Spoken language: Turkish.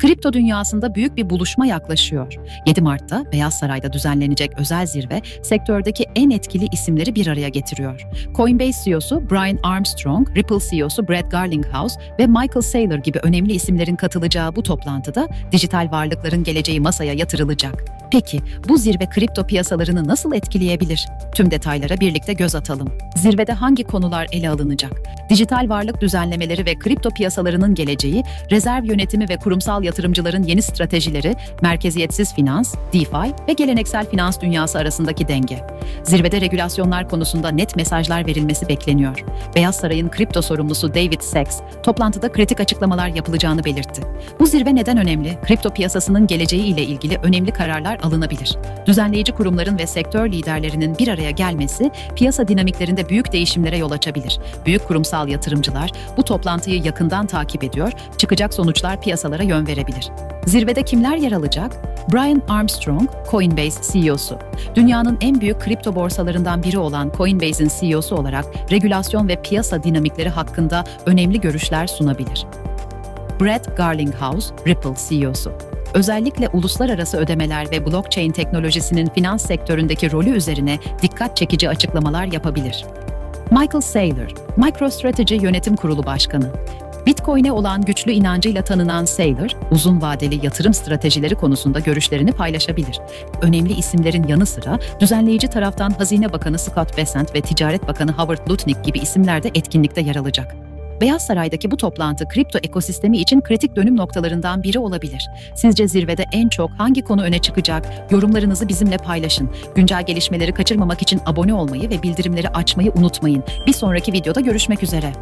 Kripto dünyasında büyük bir buluşma yaklaşıyor. 7 Mart'ta Beyaz Saray'da düzenlenecek özel zirve sektördeki en etkili isimleri bir araya getiriyor. Coinbase CEO'su Brian Armstrong, Ripple CEO'su Brad Garlinghouse ve Michael Saylor gibi önemli isimlerin katılacağı bu toplantıda dijital varlıkların geleceği masaya yatırılacak. Peki bu zirve kripto piyasalarını nasıl etkileyebilir? Tüm detaylara birlikte göz atalım. Zirvede hangi konular ele alınacak? Dijital varlık düzenlemeleri ve kripto piyasalarının geleceği, rezerv yönetimi ve kurumsal yatırımcıların yeni stratejileri, merkeziyetsiz finans, DeFi ve geleneksel finans dünyası arasındaki denge. Zirvede regülasyonlar konusunda net mesajlar verilmesi bekleniyor. Beyaz Saray'ın kripto sorumlusu David Sachs, toplantıda kritik açıklamalar yapılacağını belirtti. Bu zirve neden önemli? Kripto piyasasının geleceği ile ilgili önemli kararlar alınabilir. Düzenleyici kurumların ve sektör liderlerinin bir araya gelmesi piyasa dinamiklerinde büyük değişimlere yol açabilir. Büyük kurumsal yatırımcılar bu toplantıyı yakından takip ediyor, çıkacak sonuçlar piyasalara yön verebilir. Zirvede kimler yer alacak? Brian Armstrong, Coinbase CEO'su. Dünyanın en büyük kripto borsalarından biri olan Coinbase'in CEO'su olarak regülasyon ve piyasa dinamikleri hakkında önemli görüşler sunabilir. Brad Garlinghouse, Ripple CEO'su. Özellikle uluslararası ödemeler ve blockchain teknolojisinin finans sektöründeki rolü üzerine dikkat çekici açıklamalar yapabilir. Michael Saylor, MicroStrategy Yönetim Kurulu Başkanı. Bitcoin'e olan güçlü inancıyla tanınan Saylor, uzun vadeli yatırım stratejileri konusunda görüşlerini paylaşabilir. Önemli isimlerin yanı sıra düzenleyici taraftan Hazine Bakanı Scott Bessent ve Ticaret Bakanı Howard Lutnick gibi isimler de etkinlikte yer alacak. Beyaz Saray'daki bu toplantı kripto ekosistemi için kritik dönüm noktalarından biri olabilir. Sizce zirvede en çok hangi konu öne çıkacak? Yorumlarınızı bizimle paylaşın. Güncel gelişmeleri kaçırmamak için abone olmayı ve bildirimleri açmayı unutmayın. Bir sonraki videoda görüşmek üzere.